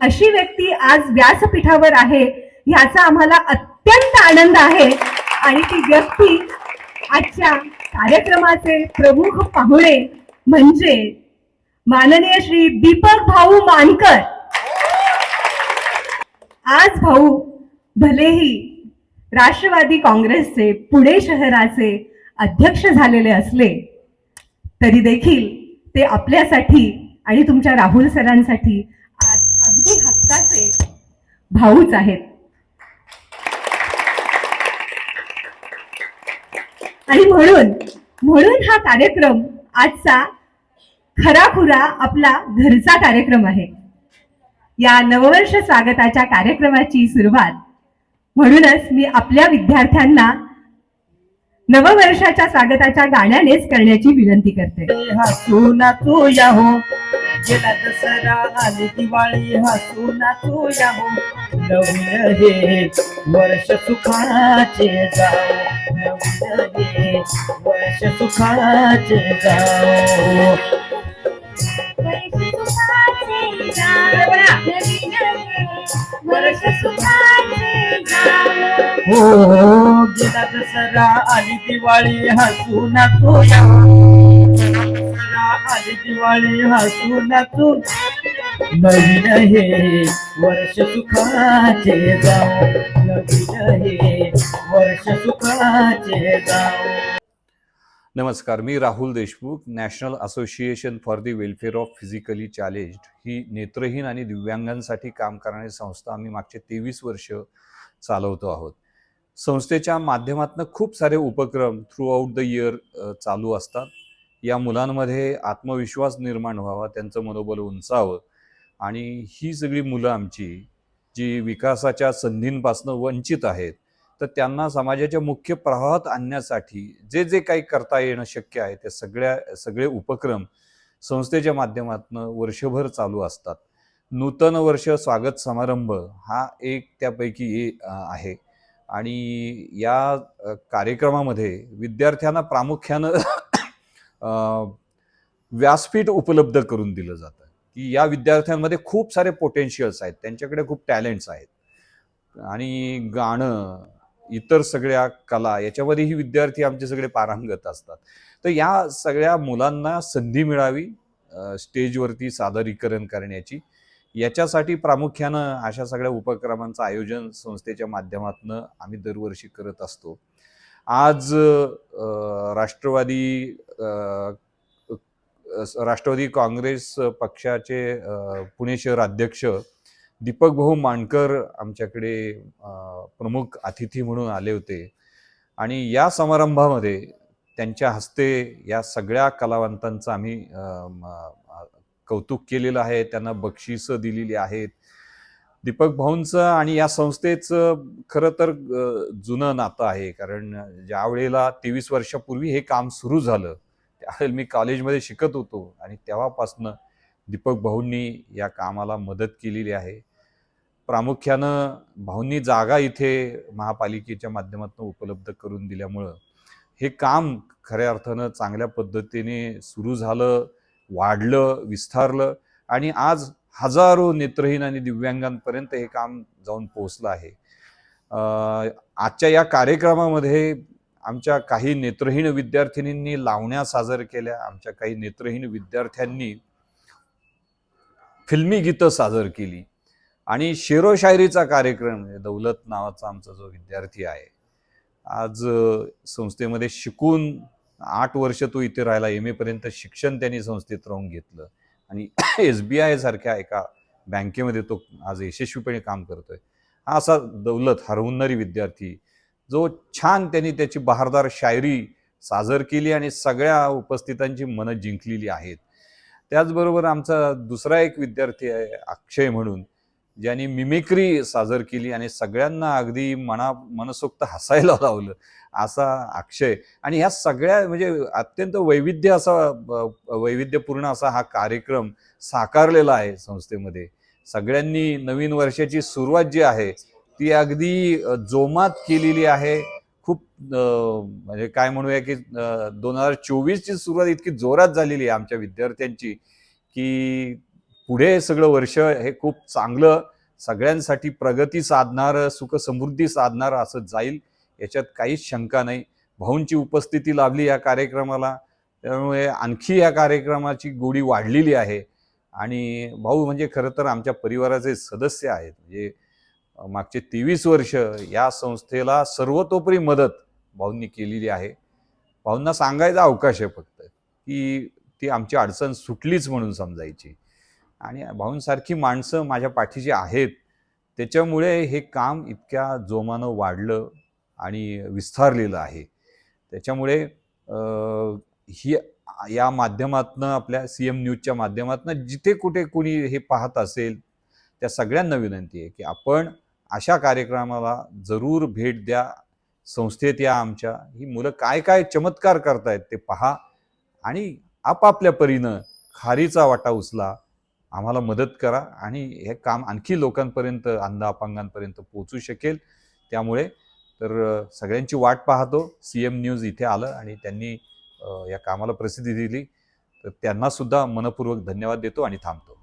अशी व्यक्ती आज व्यासपीठावर आहे ह्याचा आम्हाला अत्यंत आनंद आहे. आणि ती व्यक्ती आजच्या कार्यक्रमाचे प्रमुख पाहुणे म्हणजे माननीय श्री दीपक भाऊ मानकर. आज भाऊ भलेही राष्ट्रवादी काँग्रेसचे पुणे शहराचे अध्यक्ष झालेले असले तरी देखील ते आपल्यासाठी आणि तुमच्या राहुल सरांसाठी अगदी हक्काचे भाऊच आहेत. आणि म्हणून म्हणून हा कार्यक्रम आजचा खराखुरा आपला घरचा कार्यक्रम आहे. या नववर्ष स्वागताच्या कार्यक्रमाची सुरुवात. म्हणूनच मी आपल्या विद्यार्थ्यांना नववर्षाच्या स्वागताच्या गाण्यानेच करण्याची विनंती करते. हसू नाचू या हो. गेला दसरा आली दिवाळी हसू नाचू या नवीन हे वर्ष सुखाचे नवीन हे वर्ष सुखाचे जाओ हो गेला दसरा आली दिवाळी हसू नाचू या आली दिवाळी हसून नवीन हे वर्ष सुखाचे जाऊ नवीन हे वर्ष सुखाचे जाऊ नमस्कार मी Rahul Deshmukh national association for the welfare of physically challenged ही नेत्रहीन आणि दिव्यांगांसाठी काम करणारी संस्था आम्ही मागचे तेवीस वर्ष चालवतो आहोत. संस्थेच्या माध्यमातून खूप सारे उपक्रम थ्रू आउट द इयर चालू असतात. या मुलांमध्ये आत्मविश्वास निर्माण व्हावा त्यांचं मनोबल उंचावं. आणि ही सगळी मुलं आमची जी विकासाच्या संधींपासून वंचित आहेत तर त्यांना समाजाच्या मुख्य प्रवाहात आणण्यासाठी जे जे काही करता येणं शक्य आहे ते सगळ्या सगळे उपक्रम संस्थेच्या माध्यमातून वर्षभर चालू असतात. नूतन वर्ष स्वागत समारंभ हा एक त्यापैकी ए आहे. आणि या कार्यक्रमामध्ये विद्यार्थ्यांना प्रामुख्यानं व्यासपीठ उपलब्ध करून दिलं जातं. की या विद्यार्थ्यांमध्ये खूप सारे पोटेन्शियल्स आहेत. त्यांच्याकडे खूप टॅलेंट्स आहेत. आणि गाणं इतर सगळ्या कला याच्यामध्येही विद्यार्थी आमचे सगळे पारंगत असतात. तर या सगळ्या मुलांना संधी मिळावी स्टेजवरती सादरीकरण करण्याची. याच्यासाठी प्रामुख्यानं अशा सगळ्या उपक्रमांचं आयोजन संस्थेच्या माध्यमातून आम्ही दरवर्षी करत असतो. आज राष्ट्रवादी राष्ट्रवादी काँग्रेस पक्षाचे पुणे शहर अध्यक्ष दीपक भाऊ मांडकर आमच्याकडे प्रमुख अतिथी म्हणून आले होते. आणि या समारंभामध्ये त्यांच्या हस्ते या सगळ्या कलावंतांचं आम्ही कौतुक केलेलं आहे. त्यांना बक्षिसं दिलेली आहेत. दीपक भाऊंचं आणि या संस्थेचं खरं तर जुनं नातं आहे. कारण ज्या वेळेला तेवीस वर्षापूर्वी हे काम सुरू झालं त्यावेळेला मी कॉलेजमध्ये शिकत होतो आणि तेव्हापासनं दीपक भाऊंनी या कामाला मदत केलेली आहे. प्रामुख्यानं भाऊंनी जागा इथे महापालिकेच्या माध्यमातून उपलब्ध करून दिल्यामुळं हे काम खऱ्या अर्थानं चांगल्या पद्धतीने सुरू झालं वाढलं विस्तारलं आणि आज हजारो नेत्रहीन आणि दिव्यांगांपर्यंत हे काम जाऊन पोहोचलं आहे. आजच्या या कार्यक्रमामध्ये आमच्या काही नेत्रहीन विद्यार्थिनींनी लावण्या सादर केल्या आमच्या काही नेत्रहीन विद्यार्थ्यांनी फिल्मी गीतं सादर केली आणि शेरोशायरीचा कार्यक्रम म्हणजे दौलत नावाचा आमचा जो विद्यार्थी आहे आज संस्थेमध्ये शिकून आठ वर्ष तो इथे राहिला. एम एपर्यंत शिक्षण त्यांनी संस्थेत राहून घेतलं. आणि एस बी आय सारख्या एका बँकेमध्ये तो आज यशस्वीपणे काम करतोय. हा असा दौलत हरवणारी विद्यार्थी जो छान त्यांनी त्याची बहारदार शायरी सादर केली आणि सगळ्या उपस्थितांची मनं जिंकलेली आहेत. त्याचबरोबर आमचा दुसरा एक विद्यार्थी आहे अक्षय म्हणून. ज्यांनी मिमिक्री सादर केली आणि सगळ्यांना अगदी मना मनसोक्त हसायला लावलं असा अक्षय. आणि ह्या सगळ्या म्हणजे अत्यंत वैविध्य असा वैविध्यपूर्ण असा हा कार्यक्रम साकारलेला आहे संस्थेमध्ये. सगळ्यांनी नवीन वर्षाची सुरुवात जी आहे ती अगदी जोमात केलेली आहे. खूप म्हणजे काय म्हणूया की दोन हजार चोवीसची सुरुवात इतकी जोरात झालेली आहे आमच्या विद्यार्थ्यांची की पुढे सगळं वर्ष हे खूप चांगलं सगळ्यांसाठी प्रगती साधणारं सुख समृद्धी साधणारं असं जाईल. याच्यात काहीच शंका नाही. भाऊंची उपस्थिती लाभली या कार्यक्रमाला. त्यामुळे आणखी या कार्यक्रमाची गोडी वाढलेली आहे. आणि भाऊ म्हणजे खरं तर आमच्या परिवाराचे सदस्य आहेत. म्हणजे मागचे तेवीस वर्ष या संस्थेला सर्वतोपरी मदत भाऊंनी केलेली आहे. भाऊंना सांगायचा अवकाश आहे फक्त की ती आमची अडचण सुटलीच म्हणून समजायची. आणि भाऊंसारखी माणसं माझ्या पाठीशी आहेत त्याच्यामुळे हे काम इतक्या जोमानं वाढलं आणि विस्तारलेलं आहे. त्याच्यामुळे ही या माध्यमातनं आपल्या सी एम न्यूजच्या माध्यमातनं जिथे कुठे कुणी हे पाहत असेल त्या सगळ्यांना विनंती आहे की आपण अशा कार्यक्रमाला जरूर भेट द्या. संस्थेत या आमच्या. ही मुलं काय काय चमत्कार करतायत ते पहा आणि आपापल्या परीनं खारीचा वाटा उचला. आम्हाला मदत करा आणि हे काम आणखी लोकांपर्यंत अंध अपांगांपर्यंत पोचू शकेल. त्यामुळे तर सगळ्यांची वाट पाहतो. सी एम न्यूज इथे आलं आणि त्यांनी या कामाला प्रसिद्धी दिली. तर त्यांनासुद्धा मनपूर्वक धन्यवाद देतो आणि थांबतो.